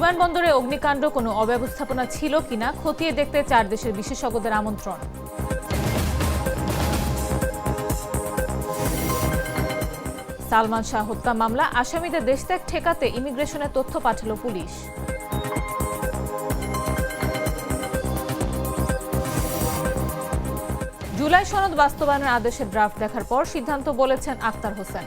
বিমানবন্দরে অগ্নিকাণ্ড, কোনো অব্যবস্থাপনা ছিল কিনা খতিয়ে দেখতে চার দেশের বিশেষজ্ঞদের আমন্ত্রণ। সালমান শাহ হত্যা মামলা, আসামিদের দেশ ত্যাগ ঠেকাতে ইমিগ্রেশনের তথ্য পাঠালো পুলিশ। জুলাই সনদ বাস্তবায়নের আদেশের ড্রাফট দেখার পর সিদ্ধান্ত বলেছেন আক্তার হোসেন।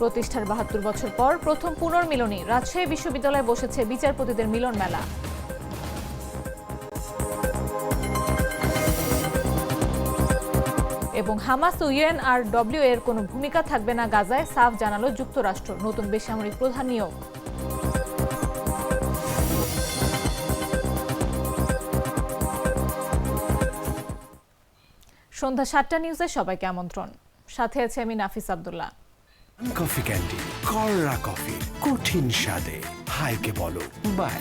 প্রতিষ্ঠার বাহাত্তর বছর পর প্রথম পুনর্মিলনী। রাজশাহী বিশ্ববিদ্যালয়ে বসেছে বিচারপতিদের মিলন মেলা। এবং হামাস ও ইউএনআর ডব্লিউ এর কোনো ভূমিকা থাকবে না গাজায়, সাফ জানালো যুক্তরাষ্ট্র, নতুন বেসামরিক প্রধান নিয়োগ। সন্ধ্যা সাতটা নিউজে সবাইকে আমন্ত্রণ। সাথে আছে আমি নাফিস আব্দুল্লাহ। কফি ক্যান্ডি কররা কফি, কঠিন স্বাদে। হাইকে বলো বাই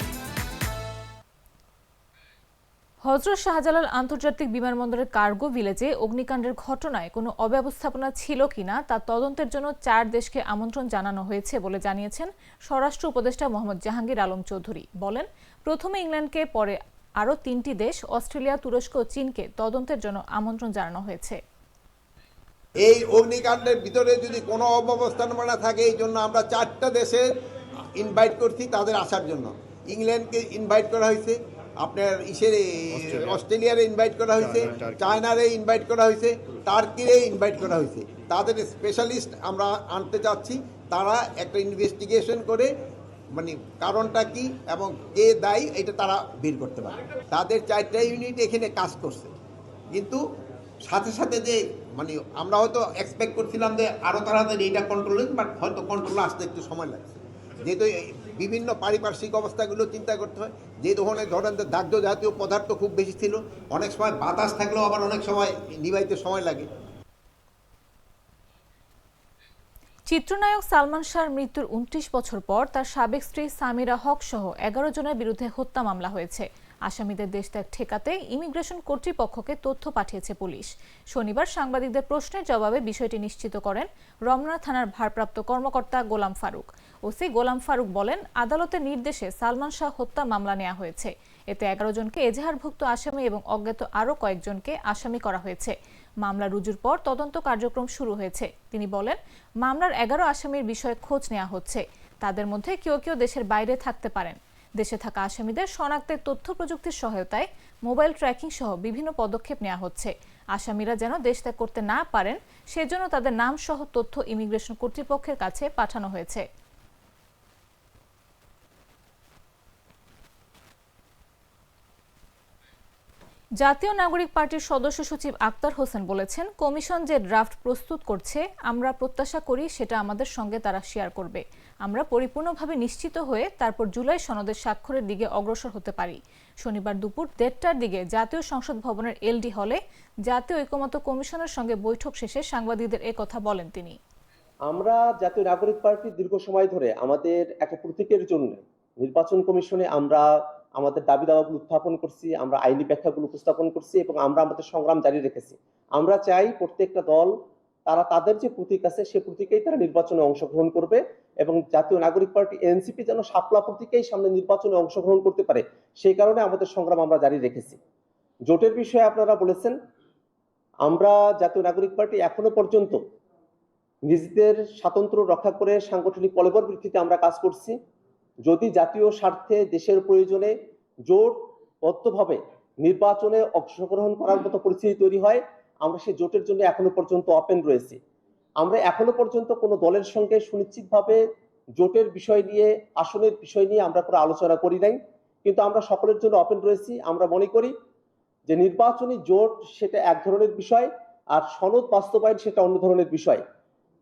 হজরত শাহজালাল আন্তর্জাতিক বিমানবন্দরের কার্গো ভিলেজে অগ্নিকাণ্ডের ঘটনায় কোনো অব্যবস্থাপনা ছিল কিনা তা তদন্তের জন্য চার দেশকে আমন্ত্রণ জানানো হয়েছে বলে জানিয়েছেন স্বরাষ্ট্র উপদেষ্টা মোহাম্মদ জাহাঙ্গীর আলম চৌধুরী। বলেন, প্রথমে ইংল্যান্ডকে, পরে আরও তিনটি দেশ, অস্ট্রেলিয়া, তুরস্ক ও চীনকে তদন্তের জন্য আমন্ত্রণ জানানো হয়েছে। এই অগ্নিকাণ্ডের ভিতরে যদি কোনো অব্যবস্থাপনা থাকে এই জন্য আমরা চারটা দেশে ইনভাইট করছি তাদের আসার জন্য। ইংল্যান্ডকে ইনভাইট করা হয়েছে আপনার ইসের অস্ট্রেলিয়ারে ইনভাইট করা হয়েছে চায়নারে ইনভাইট করা হয়েছে টার্কিরে ইনভাইট করা হয়েছে। তাদের স্পেশালিস্ট আমরা আনতে চাচ্ছি তারা একটা ইনভেস্টিগেশন করে মানে কারণটা কি এবং কে দায়ী এটা তারা বের করতে পারে তাদের চারটা ইউনিট এখানে কাজ করছে। কিন্তু সাথে সাথে যে মানে আমরা হয়তো এক্সপেক্ট করছিলাম যে আরও তাড়াতাড়ি এটা কন্ট্রোল বাট হয়তো কন্ট্রোল আসতে একটু সময় লাগছে। যেহেতু বিভিন্ন পারিপার্শ্বিক অবস্থাগুলো চিন্তা করতে হয়, যে ধরনের, ধরেন যে দাহ্য জাতীয় পদার্থ খুব বেশি ছিল, অনেক সময় বাতাস থাকলেও আবার অনেক সময় নিবাইতে সময় লাগে। চিত্রনায়ক সালমান শাহর মৃত্যুর উনত্রিশ বছর পর তার সাবেক স্ত্রী সামিরা হক সহ এগারো জনের বিরুদ্ধে হত্যা মামলা হয়েছে। আসামিদের দেশ ত্যাগ ঠেকাতে ইমিগ্রেশন কর্তৃপক্ষকে তথ্য পাঠিয়েছে পুলিশ। শনিবার সাংবাদিকদের প্রশ্নের জবাবে বিষয়টি নিশ্চিত করেন রমনা থানার ভারপ্রাপ্ত কর্মকর্তা গোলাম ফারুক। ওসি গোলাম ফারুক বলেন, আদালতের নির্দেশে সালমান শাহ হত্যা মামলা নেওয়া হয়েছে। এতে এগারো জনকে এজাহারভুক্ত আসামি এবং অজ্ঞাত আরও কয়েকজনকে আসামি করা হয়েছে। মামলা রুজুর পর তদন্ত কার্যক্রম শুরু হয়েছে। তিনি বলেন, মামলার এগারো আসামির বিষয়ে খোঁজ নেওয়া হচ্ছে। তাদের মধ্যে কেউ কেউ দেশের বাইরে থাকতে পারেন। দেশে থাকা আসামিদের শনাক্তের তথ্য প্রযুক্তির সহায়তায় মোবাইল ট্র্যাকিং সহ বিভিন্ন পদক্ষেপ নেওয়া হচ্ছে। আসামিরা যেন দেশ ত্যাগ করতে না পারেন, সেজন্য তাদের নাম সহ তথ্য ইমিগ্রেশন কর্তৃপক্ষের কাছে পাঠানো হয়েছে। জাতীয় নাগরিক পার্টির সদস্য সচিব আক্তার হোসেন বলেছেন, কমিশন যে ড্রাফট প্রস্তুত করছে, আমরা প্রত্যাশা করি সেটা আমাদের সঙ্গে তারা শেয়ার করবে। আমরা পরিপূর্ণভাবে নিশ্চিত হয়ে তারপর জুলাই সনদের স্বাক্ষরের দিকে অগ্রসর হতে পারি। শনিবার দুপুর দেড়টার দিকে জাতীয় সংসদ ভবনের এলডি হলে জাতীয় ঐকমত্য কমিশনের সঙ্গে বৈঠক শেষে সাংবাদিকদের কথা বলেন তিনি। আমরা জাতীয় নাগরিক পার্টি দীর্ঘ সময় ধরে আমাদের একটা প্রতীকের জন্য নির্বাচন কমিশনে আমরা আমাদের দাবি দাওয়াগুলো উত্থাপন করছি, আমরা আইনি ব্যাখ্যাগুলো উপস্থাপন করছি এবং আমরা আমাদের সংগ্রাম জারি রেখেছি। আমরা চাই প্রত্যেকটা দল, তারা তাদের যে প্রতীক আছে, সে প্রতীকেই তারা নির্বাচনে অংশগ্রহণ করবে এবং জাতীয় নাগরিক পার্টি এনসিপি যেন সাপলা প্রতীকেই সামনে নির্বাচনে অংশগ্রহণ করতে পারে, সেই কারণে আমাদের সংগ্রাম আমরা জারি রেখেছি। জোটের বিষয়ে আপনারা বলেছেন, আমরা জাতীয় নাগরিক পার্টি এখনও পর্যন্ত নিজেদের স্বাতন্ত্র্য রক্ষা করে সাংগঠনিক কলেবর ভিত্তিতে আমরা কাজ করছি। যদি জাতীয় স্বার্থে দেশের প্রয়োজনে জোটবদ্ধভাবে নির্বাচনে অংশগ্রহণ করার মতো পরিস্থিতি তৈরি হয়, আমরা সেই জোটের জন্য এখনও পর্যন্ত ওপেন রয়েছি। আমরা এখনও পর্যন্ত কোনো দলের সঙ্গে সুনিশ্চিতভাবে জোটের বিষয় নিয়ে, আসনের বিষয় নিয়ে আমরা কোনো আলোচনা করি নাই। কিন্তু আমরা সকলের জন্য ওপেন রয়েছি। আমরা মনে করি যে নির্বাচনী জোট সেটা এক ধরনের বিষয় আর সনদ বাস্তবায়ন সেটা অন্য ধরনের বিষয়।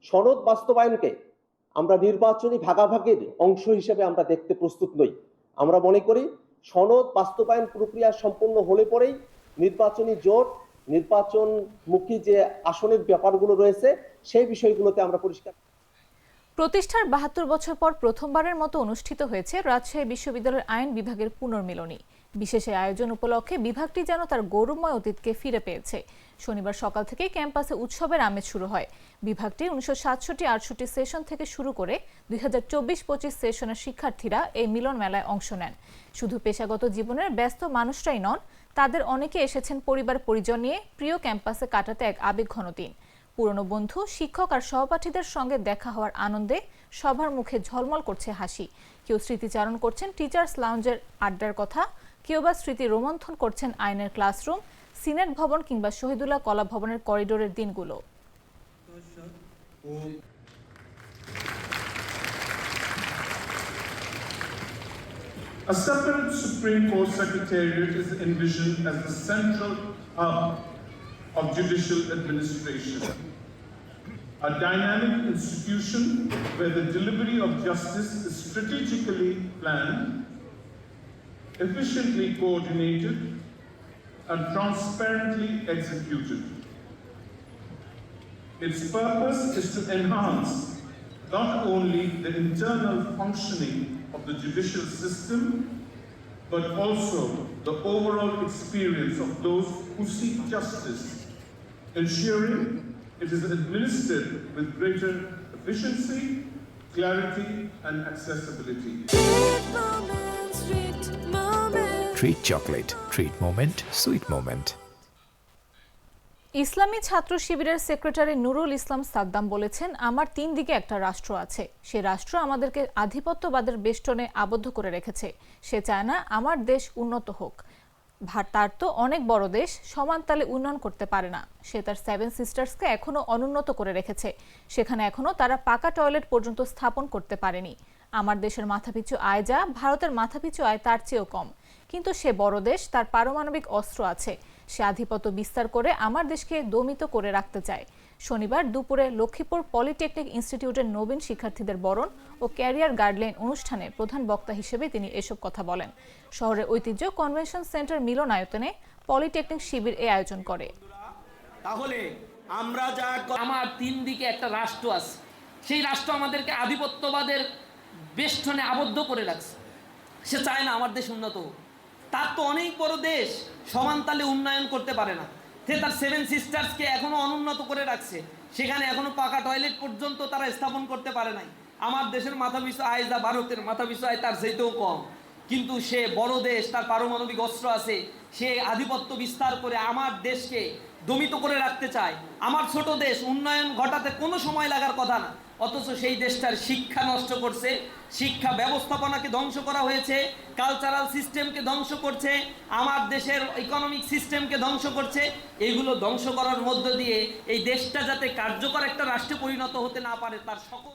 সনদ বাস্তবায়নকে আমরা নির্বাচনী ভাগাভাগির অংশ হিসেবে আমরা দেখতে প্রস্তুত নই। আমরা মনে করি সনদ বাস্তবায়ন প্রক্রিয়া সম্পূর্ণ হলে পরেই নির্বাচনী জোট, নির্বাচনমুখী যে আসনের ব্যাপারগুলো রয়েছে, সেই বিষয়গুলোতে আমরা পরিষ্কার প্রতিষ্ঠার বাহাত্তর বছর পর প্রথমবারের মতো অনুষ্ঠিত হয়েছে রাজশাহী বিশ্ববিদ্যালয়ের আইন বিভাগের পুনর্মিলনী। বিশেষ আয়োজন উপলক্ষে বিভাগটি যেন তার গৌরবময় অতীতকে ফিরে পেয়েছে। শনিবার সকাল থেকে ক্যাম্পাসে উৎসবের আমেজ শুরু হয়। বিভাগটি উনিশশো সাতষট্টি আটষট্টি সেশন থেকে শুরু করে দুই হাজার চব্বিশ পঁচিশ সেশনের শিক্ষার্থীরা এই মিলন মেলায় অংশ নেন। শুধু পেশাগত জীবনের ব্যস্ত মানুষরাই নন, তাদের অনেকে এসেছেন পরিবার পরিজন নিয়ে প্রিয় ক্যাম্পাসে কাটাতে এক আবেগঘন দিন। পুরনো বন্ধু, শিক্ষক আর সহপাঠীদের সঙ্গে দেখা হওয়ার আনন্দে সবার মুখে ঝলমল করছে হাসি। কেউ স্মৃতিচারণ করছেন টিচার্স লাউঞ্জের আড্ডার কথা কেউ বা স্মৃতি রোমন্থন করছেন আইনের ক্লাসরুম সিনেট ভবন কিংবা শহীদুল্লাহ কলা ভবনের করিডোরের দিনগুলো A separate Supreme Court Secretariat is envisioned as the central hub of judicial administration. A dynamic institution where the delivery of justice is strategically planned, efficiently coordinated, and transparently executed. Its purpose is to enhance not only the internal functioning of the judicial system, but also the overall experience of those who seek justice, ensuring it is administered with greater efficiency, clarity, and accessibility. Treat chocolate treat moment sweet moment Islami Chhatra শিবিরের secretary Nurul Islam Saddam বলেছেন আমার তিন দিকে একটা রাষ্ট্র আছে। সে রাষ্ট্র আমাদেরকে আধিপত্যবাদের বেষ্টনে আবদ্ধ করে রেখেছে। সে চায় না আমার দেশ উন্নত হোক। তার তো অনেক বড় দেশ সমান তালে উন্নয়ন করতে পারে না। সে তার সেভেন সিস্টার্সকে এখনও অনুন্নত করে রেখেছে। সেখানে এখনও তারা পাকা টয়লেট পর্যন্ত স্থাপন করতে পারেনি। আমার দেশের মাথাপিছু আয় যা ভারতের মাথাপিছু আয় তার চেয়েও কম। কিন্তু সে বড় দেশ, তার পারমাণবিক অস্ত্র আছে। সে আধিপত্য বিস্তার করে আমার দেশকে দমিত করে রাখতে চায়। শনিবার দুপুরে লক্ষ্মীপুর পলিটেকনিক ইনস্টিটিউটের নবীন শিক্ষার্থীদের বরণ ও ক্যারিয়ার গাইডলাইন অনুষ্ঠানে প্রধান বক্তা হিসেবে তিনি এসব কথা বলেন। শহরের ঐতিহ্য কনভেনশন সেন্টার মিলনায়তনে পলিটেকনিক শিবির এ আয়োজন করে। তাহলে আমরা যা আমার তিন দিকে একটা রাষ্ট্র আছে। সেই রাষ্ট্র আমাদেরকে আধিপত্যবাদের বেষ্টনে আবদ্ধ করে রাখছে। সে চায় না আমার দেশ উন্নত হোক। তার তো অনেক বড় দেশ, সমান তালে উন্নয়ন করতে পারে না। সে তার সেভেন সিস্টার্সকে এখনও অনুন্নত করে রাখছে। সেখানে এখনও পাকা টয়লেট পর্যন্ত তারা স্থাপন করতে পারে নাই। আমার দেশের মাথা পিছু আয় যা ভারতের মাথা পিছু আয়, তার চাইতেও কম। কিন্তু সে বড় দেশ, তার পারমাণবিক অস্ত্র আছে। সে আধিপত্য বিস্তার করে আমার দেশকে দমিত করে রাখতে চায়। আমার ছোট দেশ, উন্নয়ন ঘটাতে কোনো সময় লাগার কথা না। অথচ সেই দেশটার শিক্ষা নষ্ট করছে, শিক্ষা ব্যবস্থাপনাকে ধ্বংস করা হয়েছে কালচারাল সিস্টেমকে ধ্বংস করছে, আমার দেশের ইকোনমিক সিস্টেমকে ধ্বংস করছে। এগুলো ধ্বংস করার মধ্য দিয়ে এই দেশটা যাতে কার্যকর একটা রাষ্ট্রে পরিণত হতে না পারে, তার সকল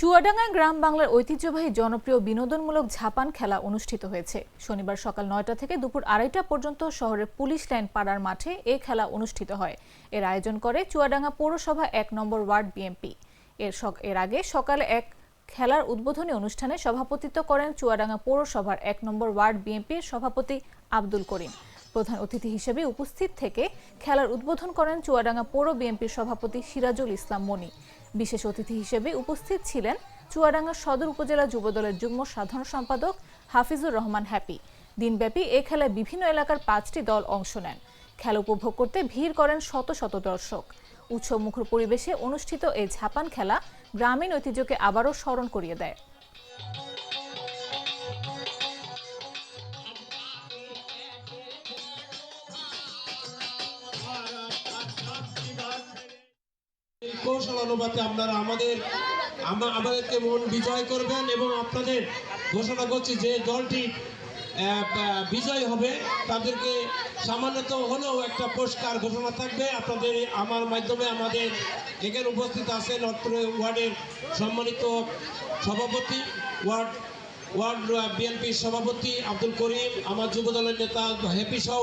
চুয়াডাঙ্গায় গ্রাম বাংলার ঐতিহ্যবাহী জনপ্রিয় বিনোদনমূলক ঝাপান খেলা অনুষ্ঠিত হয়েছে। শনিবার সকাল নয়টা থেকে দুপুর আড়াইটা পর্যন্ত শহরের পুলিশ লাইন পাড়ার মাঠে এই খেলা অনুষ্ঠিত হয়। এর আয়োজন করে চুয়াডাঙ্গা পৌরসভা এক নম্বর ওয়ার্ড বিএমপি। এর এর আগে সকালে এক খেলার উদ্বোধনী অনুষ্ঠানে সভাপতিত্ব করেন চুয়াডাঙ্গা পৌরসভার এক নম্বর ওয়ার্ড বিএনপির সভাপতি আব্দুল করিম। প্রধান অতিথি হিসেবে উপস্থিত থেকে খেলার উদ্বোধন করেন চুয়াডাঙ্গা পৌর বিএনপির সভাপতি সিরাজুল ইসলাম মনি। বিশেষ অতিথি হিসেবে উপস্থিত ছিলেন চুয়াডাঙ্গা সদর উপজেলা যুবদলের যুগ্ম সাধারণ সম্পাদক হাফিজুর রহমান হ্যাপি। দিনব্যাপী এ খেলায় বিভিন্ন এলাকার পাঁচটি দল অংশ নেন। খেলা উপভোগ করতে ভিড় করেন শত শত দর্শক। উৎসবমুখর পরিবেশে অনুষ্ঠিত এই ঝাপান খেলা গ্রামীণ ঐতিহ্যকে আবারও স্মরণ করিয়ে দেয়। কৌশল অনুপাতে আপনারা আমাদের আমা- আমাদেরকে মন বিজয় করবেন এবং আপনাদের ঘোষণা করছি যে দলটি বিজয় হবে। তাদেরকে সামান্যত হলেও একটা পুরস্কার ঘোষণা থাকবে। আপনাদের আমার মাধ্যমে আমাদের এখানে উপস্থিত আছেন অত্র ওয়ার্ডের সম্মানিত সভাপতি, ওয়ার্ড ওয়ার্ড বিএনপির সভাপতি আব্দুল করিম, আমার যুবদলের নেতা হ্যাপি সহ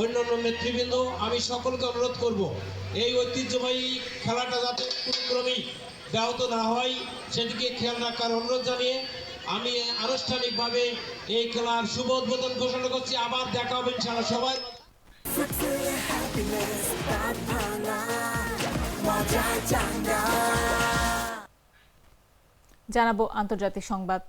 অন্যান্য নেতৃবৃন্দ, আমি সকলকে অনুরোধ করব, এই ঐতিহ্যবাহী খেলাটা যাতে কোনোক্রমেই ব্যাহত না হয়, সেদিকে খেয়াল রাখার অনুরোধ জানিয়ে আমি আনুষ্ঠানিকভাবে এই খেলার শুভ উদ্বোধন ঘোষণা করছি। আবার দেখা হবে ইনশাআল্লাহ সবাই। জানাব আন্তর্জাতিক সংবাদ।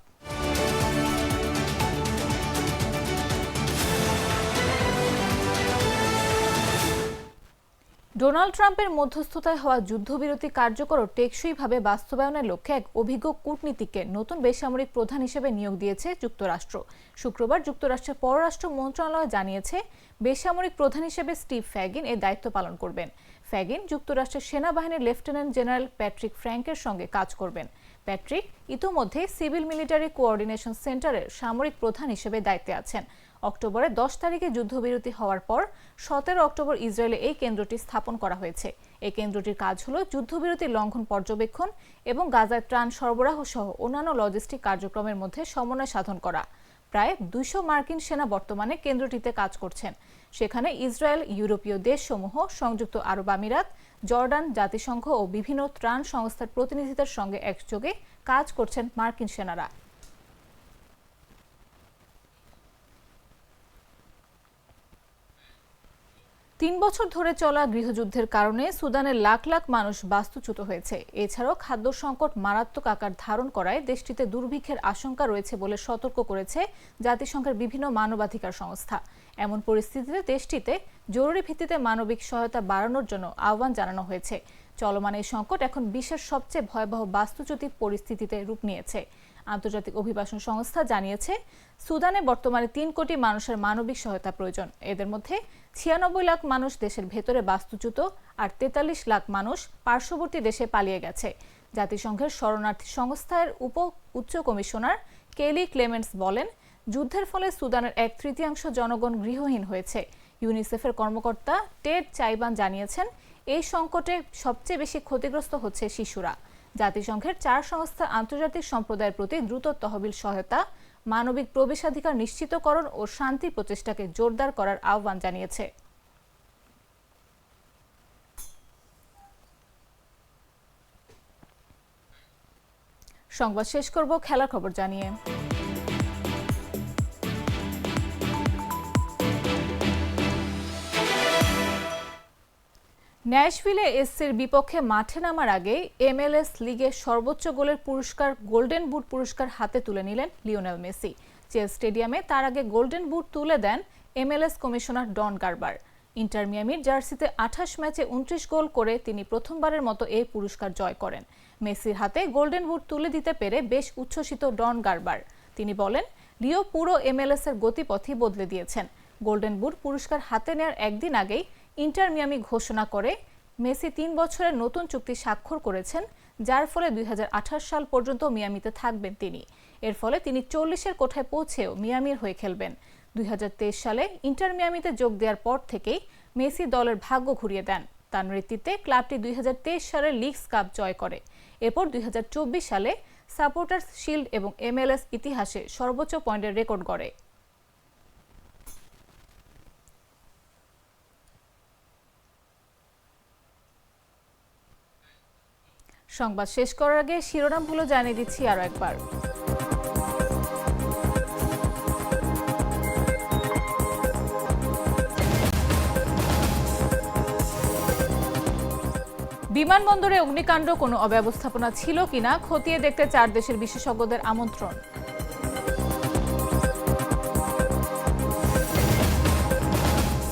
ডোনাল্ড ট্রাম্পের মধ্যস্থতায় হওয়া যুদ্ধবিরতি কার্যকর ও টেকসইভাবে বাস্তবায়নের লক্ষ্যে এক অভিজ্ঞ কূটনীতিককে নতুন বেসামরিক প্রধান হিসেবে নিয়োগ দিয়েছে যুক্তরাষ্ট্র। শুক্রবার যুক্তরাষ্ট্রের পররাষ্ট্র মন্ত্রণালয় জানিয়েছে, বেসামরিক প্রধান হিসেবে স্টিভ ফ্যাগিন এই দায়িত্ব পালন করবেন। ফ্যাগিন যুক্তরাষ্ট্রের সেনাবাহিনীর লেফটেন্যান্ট জেনারেল প্যাট্রিক ফ্র্যাঙ্কের সঙ্গে কাজ করবেন। প্যাট্রিক ইতোমধ্যে সিভিল মিলিটারি কোঅর্ডিনেশন সেন্টারের সামরিক প্রধান হিসেবে দায়িত্বে আছেন। অক্টোবরে দশ তারিখে যুদ্ধবিরতি হওয়ার পর সতেরো অক্টোবর ইসরায়েলে এই কেন্দ্রটি স্থাপন করা হয়েছে। এই কেন্দ্রটির কাজ হল যুদ্ধবিরতি লঙ্ঘন পর্যবেক্ষণ এবং গাজায় ত্রাণ সরবরাহ সহ অন্যান্য লজিস্টিক কার্যক্রমের মধ্যে সমন্বয় সাধন করা। প্রায় দুইশো মার্কিন সেনা বর্তমানে কেন্দ্রটিতে কাজ করছেন। সেখানে ইসরায়েল, ইউরোপীয় দেশসমূহ, সংযুক্ত আরব আমিরাত, জর্ডান জাতিসংঘ ও বিভিন্ন ত্রাণ সংস্থার প্রতিনিধিদের সঙ্গে একযোগে কাজ করছেন মার্কিন সেনারা। তিন বছর ধরে চলা গৃহযুদ্ধের কারণে সুদানের লাখ লাখ মানুষ বাস্তুচ্যুত হয়েছে। এছাড়াও খাদ্য সংকট মারাত্মক আকার ধারণ করায় দেশটিতে দুর্ভিক্ষের আশঙ্কা রয়েছে বলে সতর্ক করেছে জাতিসংঘের বিভিন্ন মানবাধিকার সংস্থা। এমন পরিস্থিতিতে দেশটিতে জরুরি ভিত্তিতে মানবিক সহায়তা বাড়ানোর জন্য আহ্বান জানানো হয়েছে। চলমান এই সংকট এখন বিশ্বের সবচেয়ে ভয়াবহ বাস্তুচ্যুতি পরিস্থিতিতে রূপ নিয়েছে। আন্তর্জাতিক অভিবাসন সংস্থা জানিয়েছে, সুদানে বর্তমানে তিন কোটি মানুষের মানবিক সহায়তা প্রয়োজন। এদের মধ্যে ছিয়ানব্বই লাখ মানুষ দেশের ভেতরে বাস্তুচ্যুত আর তেতাল্লিশ লাখ মানুষ পার্শ্ববর্তী দেশে পালিয়ে গেছে। জাতিসংঘের শরণার্থী সংস্থার উপ উচ্চ কমিশনার কেলি ক্লেমেন্টস বলেন, যুদ্ধের ফলে সুদানের এক তৃতীয়াংশ জনগণ গৃহহীন হয়েছে। ইউনিসেফের কর্মকর্তা টেড চাইবান জানিয়েছেন, এই সংকটে সবচেয়ে বেশি ক্ষতিগ্রস্ত হচ্ছে শিশুরা। জাতিসংঘের চার সংস্থা আন্তর্জাতিক সম্প্রদায়ের প্রতি দ্রুত তহবিল সহায়তা, মানবিক প্রবেশাধিকার নিশ্চিতকরণ ও শান্তি প্রচেষ্টাকে জোরদার করার আহ্বান জানিয়েছে। সংবাদ শেষ করব খেলার খবর জানিয়ে। ন্যাশভিলে এসসির বিপক্ষে মাঠে নামার আগে এমএলএস লিগে সর্বোচ্চ গোলের পুরস্কার গোল্ডেন বুট পুরস্কার হাতে তুলে নিলেন লিওনেল মেসি। চেল স্টেডিয়ামে তার আগে গোল্ডেন বুট তুলে দেন MLS commissioner Don Garber. Inter মিয়ামির জার্সিতে আঠাশ ম্যাচে উনত্রিশ গোল করে তিনি প্রথমবারের মতো এই পুরস্কার জয় করেন। মেসির হাতে গোল্ডেন বুট তুলে দিতে পেরে বেশ উচ্ছ্বসিত ডন গার্বার। তিনি বলেন, লিও পুরো এমএলএস এর গতিপথই বদলে দিয়েছেন। গোল্ডেন বুট পুরস্কার হাতে নেয়ার একদিন আগেই ইন্টার মিয়ামি ঘোষণা করে মেসি তিন বছরের নতুন চুক্তি স্বাক্ষর করেছেন, যার ফলে দুই হাজার আঠাশ সাল পর্যন্ত মিয়ামিতে থাকবেন তিনি। এর ফলে তিনি চল্লিশের কোঠায় পৌঁছেও মিয়ামির হয়ে খেলবেন। দুই হাজার তেইশ সালে ইন্টার মিয়ামিতে যোগ দেওয়ার পর থেকেই মেসি দলের ভাগ্য ঘুরিয়ে দেন। তার নেতৃত্বে ক্লাবটি দুই হাজার তেইশ সালে লিগস কাপ জয় করে। এরপর দুই হাজার চব্বিশ সালে সাপোর্টার্স শিল্ড এবং এমএলএস ইতিহাসে সর্বোচ্চ পয়েন্টের রেকর্ড গড়ে। সংবাদ শেষ করার আগে শিরোনামগুলো জানিয়ে দিচ্ছি আরও একবার। বিমানবন্দরে অগ্নিকাণ্ড, কোনো অব্যবস্থাপনা ছিল কিনা খতিয়ে দেখতে চার দেশের বিশেষজ্ঞদের আমন্ত্রণ।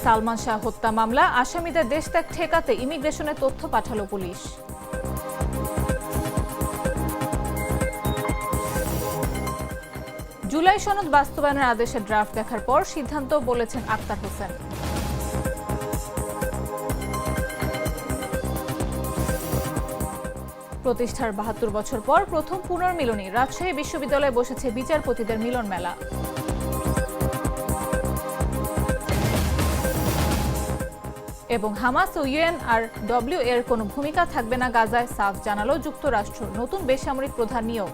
সালমান শাহ হত্যা মামলা, আসামিদের দেশ ত্যাগ ঠেকাতে ইমিগ্রেশনের তথ্য পাঠালো পুলিশ। জুলাই সনদ বাস্তবায়নের আদেশের ড্রাফট দেখার পর সিদ্ধান্ত বলেছেন আক্তার হোসেন। প্রতিষ্ঠার বাহাত্তর বছর পর প্রথম পুনর্মিলনী, রাজশাহী বিশ্ববিদ্যালয়ে বসেছে বিচারপতিদের মিলন মেলা। এবং হামাস ও ইউএন আর ডব্লিউ এর কোনো ভূমিকা থাকবে না গাজায়, সাফ জানালো যুক্তরাষ্ট্র। নতুন বেসামরিক প্রধান নিয়োগ।